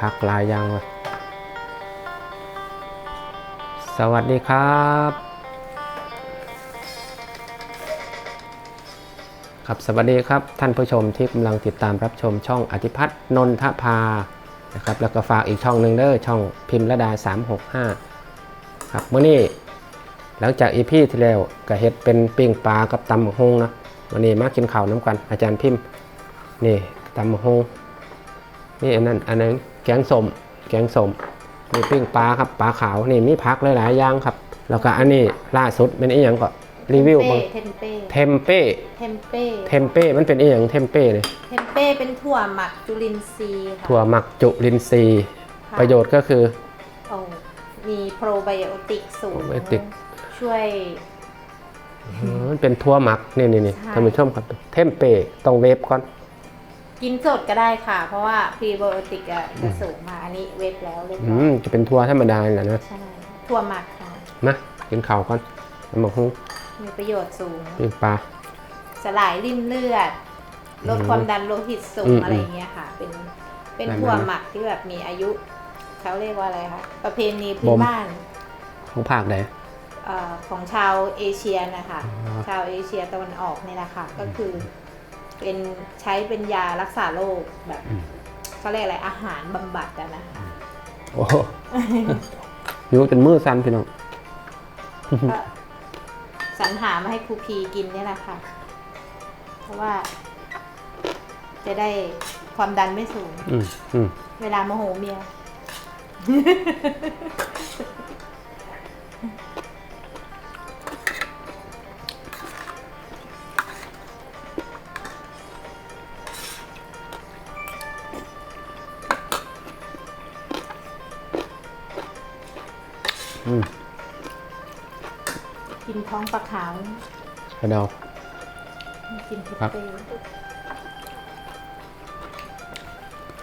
ผักหลายอย่างว่ะสวัสดีครับ ครับสวัสดีครับท่านผู้ชมที่กำลังติดตามรับชมช่องอธิพัฒน์นนทภานะครับแล้วก็ฝากอีกช่องหนึ่งเด้อช่องพิมพ์ระดา 365 ครับเมื่อนี้หลังจากอีพีที่แล้วก็เฮ็ดเป็นปิ้งปลากับตำบักฮงนะวันนี้มากินข้าวน้ำกันอาจารย์พิมพ์นี่ตำบักฮง นี่อันนั้นอันนั้นแกงส้มแกงส้มนี่ปิ้งปลาครับปลาขาวนี่มีผักหลายๆอย่างครับ แล้วก็อันนี้ล่าสุดเป็นอีหยังก็รีวิวบ้างเทมเป้เทมเป้เทมเป้เทมเป้มันเป็นอีหยังเทมเป้เนี่ยเทมเป้เป็นถั่วหมักจุลินทรีย์ค่ะถั่วหมักจุลินทรีย์ค่ะประโยชน์ก็คือโอ้มีโปรไบโอติกสูงโปรไบโอติกช่วยอ๋อมันเป็นถั่วหมักนี่นี่นี่ใช่ท่านผู้ชมครับเทมเป้ต้องเวฟก่อน กินสดก็ได้ค่ะ เพราะว่าพรีไบโอติกอะจะสูงมากอันนี้เวฟแล้วเรียบอืร้อยมจะเป็นถั่วธรรมดาแหละนะใช่ถั่วหมักค่ะ มากินข้าวก่อนน้ำมันหุ้งมีประโยชน์สูง ปิ้งปลา สลายริ่มเลือด ลดอืมความดันโลหิตสูอืงมอะไรอย่างเงี้ยค่ะ เป็นเป็นได้ไหมถั่วหมักที่แบบมีอายุ เขาเรียกว่าอะไรคะประเพณีพื้บ่นม บ้านของภาคไหน เอ่อของชาวเอเชียนะคะ อ๋อ ชาวเอเชียตะวันออกนี่แหละค่ะ ก็คือ เป็นใช้เป็นยารักษาโรคแบบเขาเรียกอะไรอาหารบำบัดอะนะคะโอ้โหอยู่จนมือสั่นพี่น้อง ก็สรรหามาให้ครูพีกินเนี่ยแหละค่ะ เพราะว่า จะได้ความดันไม่สูง อืมอืม เวลาโมโหเมีย ท้องปลาขาวกระเดากินทิครับเป้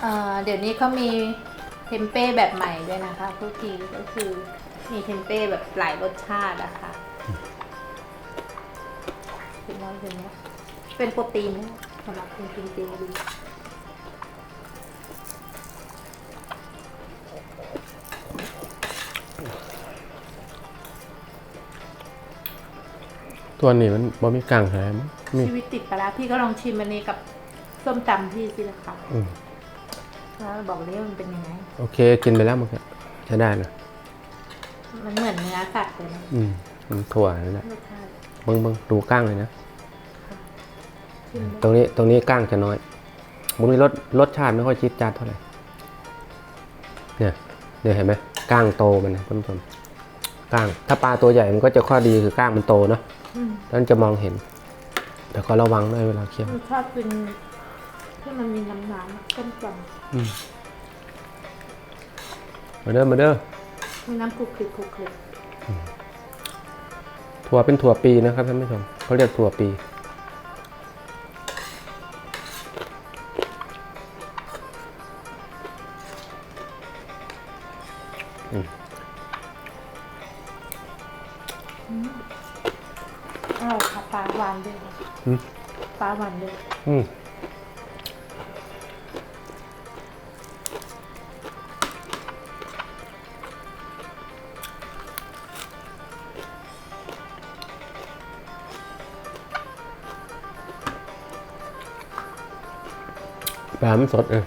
เอ่อเดี๋ยวนี้เขามีเทมเป้แบบใหม่ด้วยนะคะทุกทีก็คือมีเทมเป้แบบหลายรสชาติอะค่ะเป็นน้อยเป็นนี้เป็นโปรตีนนะสำหรับคนกินเจดี ตัวนี้มันบ่มีกลางแหมมีชีวิตติดไปแล้วพี่ก็ลองชิมอันนี้กับส้มตำพี่สิละค่ะอืมแล้วบอกเลยว่ามันเป็นยังไง โอเค กินไปแล้วมันก็ใช้ได้นะมันเหมือนเนื้อสัตว์เลยนะอืมมันถั่วนั่นแหละรสชาติเบิ้งเบิ้งดูก้างเลยนะ ชิมตรงนี้ตรงนี้ก้างจะน้อยมันมีรสรสชาติไม่ค่อยจี๊ดจ๊าดเท่าไหร่ เนี่ยเนี่ยเห็นไหมก้างโตมันนะท่านผู้ชมก้าง ถ้าปลาตัวใหญ่มันก็จะข้อดีคือก้างมันโตเนาะ อืมแล้วมันจะมองเห็น แต่ก็ระวังด้วยเวลาเคี้ยวชอบกินที่มันมีน้ำน้ำต้มจอืมมาเด้อมาเด้อำมีน้ำคลุกคลิกคลุกคลิกถั่วเป็นถั่วปีนะครับท่านผู้ชมเขาเรียกถั่วปี ปลาหวานเลยอืมปลามันสดเออ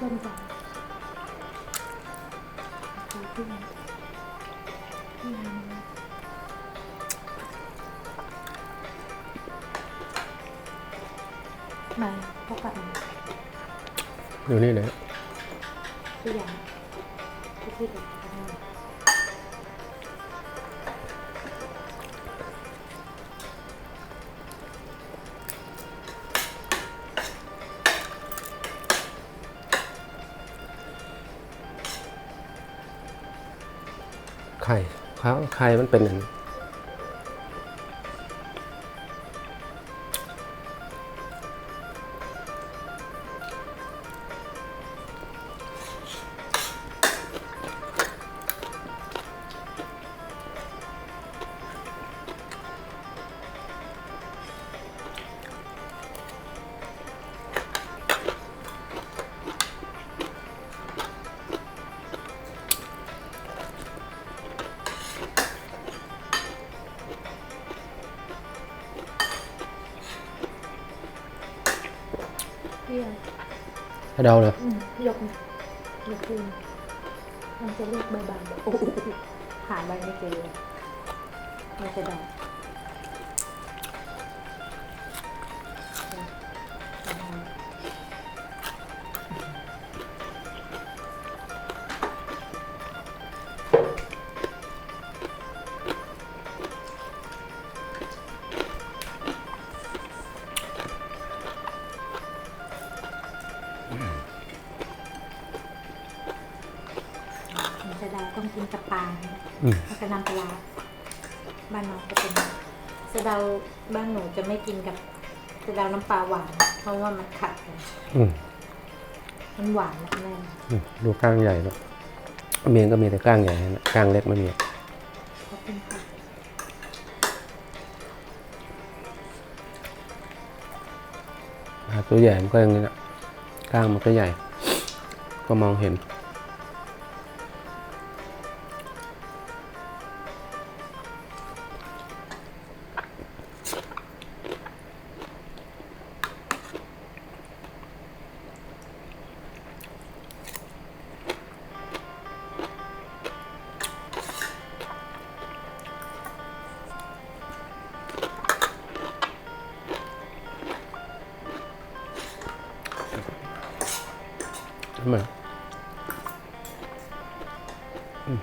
ต้มจำดูที่ไหนที่ไหนมาพบกันอยู่นี่เลย ใครมันเป็นอย่างนี้ ให้เดาเลยยกยกขึ้นมันจะเรียกใบใบโอ้หาใบไม่เจอไม่จะด้มั จะได้ต้องกินกับปลานะอืมแล้วก็น้ำปลาร้าบ้านเราจะเป็นสะเดาบ้านหนูจะไม่กินกับสะเดาน้ำปลาหวาน เพราะว่ามันขัดกันอืมมันหวานนะแม่อืมดูก้างใหญ่เนอะเมียงก็มีแต่ก้างใหญ่นะก้างเล็กไม่มี ขอบคุณค่ะปลาตัวใหญ่มันก็อย่างนี้นะก้างมันก็ใหญ่ ก็มองเห็น ทำไมอืม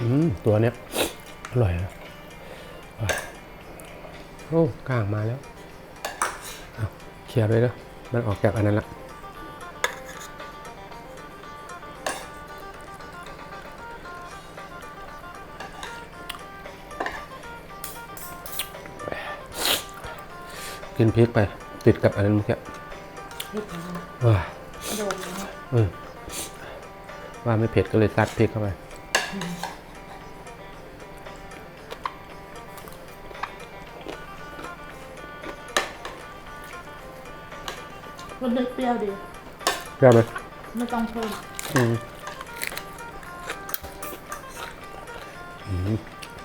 อืมตัวเนี้ยอร่อยนะ โอ้กลางมาแล้วเอาเคลียร์ไปเลยมันออกจากอันนั้นละกินพริกไป ติดกับอันนั้นเมื่อกี้เผ็ดนะว้าโดนแล้วเออว่าไม่เผ็ดก็เลยซัดพริกเข้าไป มันเลือเปรี้ยวดีเปรี้ยวไหมไม่ต้องเพิ่มอืมอืม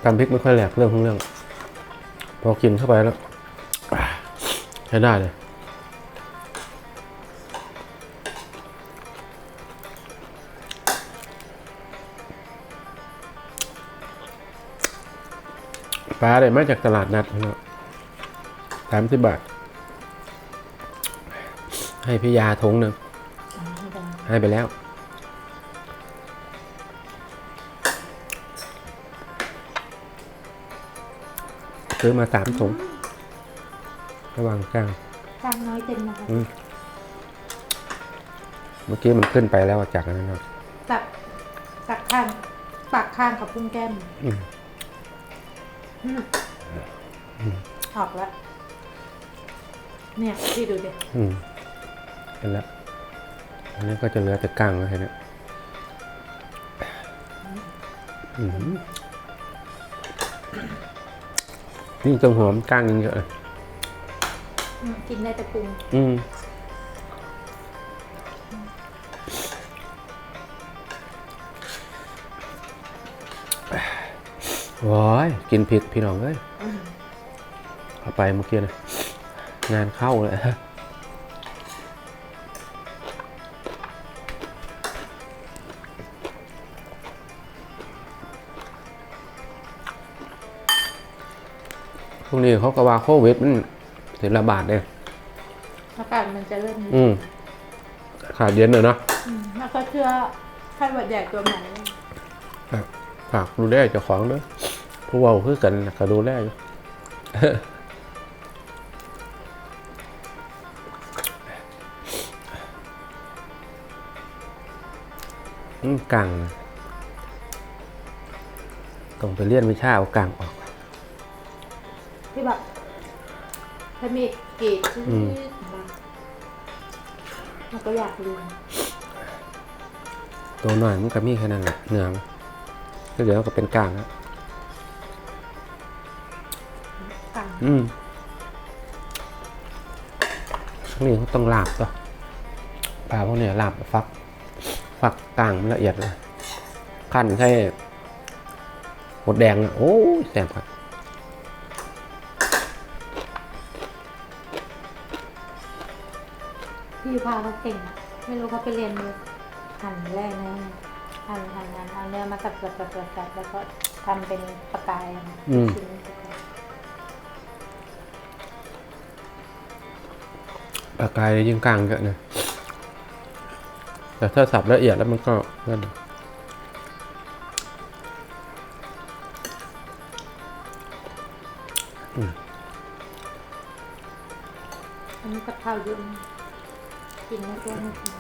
ตำพริกไม่ค่อยแหลกเรื่องของเรื่อง พอกินเข้าไปแล้วอ่าใช้ได้เลยปลาได้มาจากตลาดนัดนะสามสิบบาท ให้พี่ยาทงหนึ่งอ่าไม่ได้ให้ไปแล้ว ซื้อมาสามถุงระหว่างกลางจานน้อยเต็มนะคะอืมเมื่อกี้มันขึ้นไปแล้วจากอันนั้นนะตักตักข้างปากข้างกับพุ้งแก้มอืมอืมออกแล้ว เนี่ยพี่ดูดิอืม เห็นแล้วอันนี้ก็จะเหลือแต่กลางแล้วเห็นไหมอืมนี่ต้นหอมกลางยังเยอะเลยอืมกินได้แต่ปรุงอืมว้ายกินผิดพี่น้องเอ้ยอืมเอาไปเมื่อกี้นะงานเข้าเลย พวกนี้เขาก็ว่าโควิดมันถึงระบาดเนี่ยอากาศมันจะเริ่มอืมขาดเย็นเลยเนาะอืมแล้วก็เชื่อไข้หวัดใหญ่ตัวใหม่ฝากดูแลเจ้าของด้วยผู้เว่าคือกันน่ะก็ดูแลอยู่อืมกังต้องไปเรียนวิชาเอากังออก ที่แบบถ้ามีกรีดชื้อืมมามันก็อยากเรียนตัวหน่อยมันก็มีแค่นั้นแหละเนื้อมันก็เดี๋ยวก็เป็นกลางแล้วค่ะอืมนี่เขาต้องลาบต่อปลาพวกเนี้ยลาบแบบฟัก ฟักกลางมันละเอียดเลยขั้นใช่หมดแดงนะโอ้ยแสบครับ พี่พาเขาเก่งอะไม่รู้เขาไปเรียนมือหั่นแรกนะหั่นหั่นหั่นเอาเนื้อมาสับสับสับสับสับแล้วก็ทำเป็นปลากายอะชิ้นปลากายปลากายยิ่งกลางเยอะนะแต่ถ้าสับละเอียดแล้วมันก็นั่นอืมอันนี้กับข้าวเยอะมาก กินไม่ตัวไม่กิน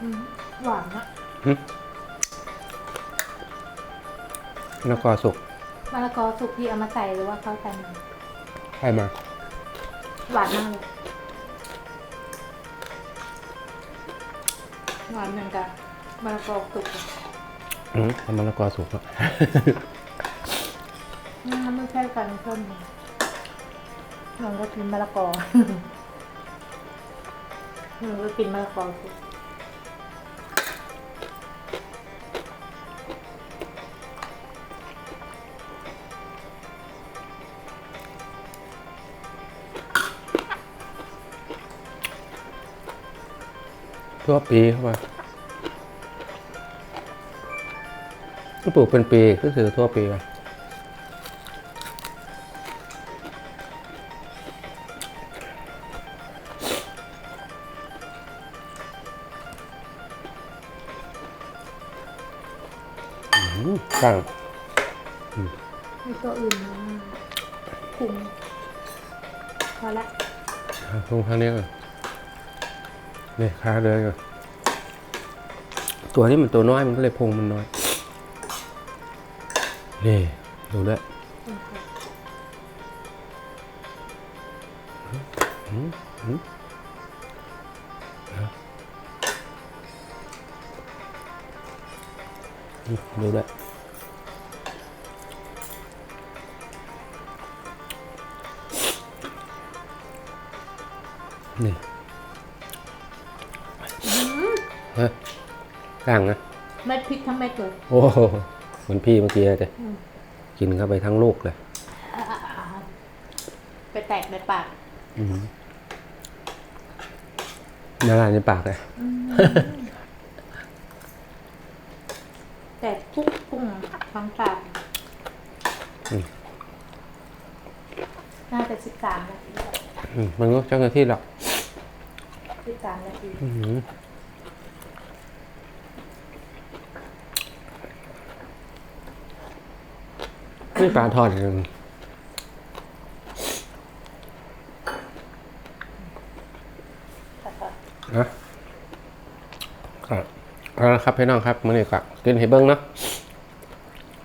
อืมหวานนะ แล้วก็สุก มะละกอสุกพี่เอามาใส่หรือว่าเขาใส่มาใช่มา หวานมากเลยหวานเหมือนกับมะละกอสุกอะอืมทำมะละกอสุกแล้ว อืมไม่ใช่กันส้มลองก็กินมะละกอหนูก็กินมะละกอสุก ทั่วปีเข้ามาปลูกเป็นปีก็คือทั่วปีไปอืมกลางมีตัวอื่นมาคุมพอละลงข้างนี้ก่อน นี่ขาเดินก่อนตัวนี้มันตัวน้อยมันก็เลยพุงมันน้อย นี่ดูด้วยดูด้วยนี่ ฮะกลางนะเม็ดพริกทั้งเม็ดเลยโอ้โหเหมือนพี่เมื่อกี้เลย อืมกินเข้าไปทั้งลูกเลยไปแตกในปากละลายในปากเลยแตกปุ๊บปุ้งทั้งปากอืม น่าจะสิบสามนาทีอืมมันก็เจ้าหน้าที่หรอกสิบสามนาที อื้อหือ นี่ปลาทอดเลยแต่ก็นะครับเอาละครับพี่น้องครับมื้อนี้ก็กินให้เบิ่งเนาะ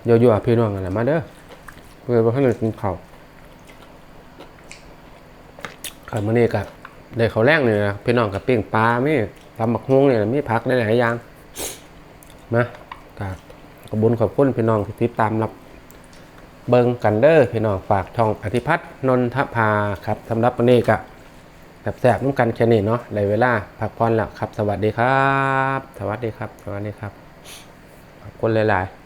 เดี๋ยวอยู่กับพี่น้องกันแหละมาเด้อเพื่อว่าให้กินข้าวครับมื้อนี้ก็ได้ข้าวแรงนี่นะพี่น้องกับปิ้งปลามีตำบักฮวงนี่มีผักได้หลายอย่างนะก็ขอบคุญขอบคุณพี่น้องที่ติดตามรับ เบิงกันเด้อพี่น้องฝากทองอธิพัฒน์นนทภาครับสำหรับวันนี้ก็แสบๆนุ่มกันแค่นี้เนาะในเวลาพักผ่อนแล้วครับ สวัสดีครับ สวัสดีครับ สวัสดีครับขอบคุณหลาย ๆ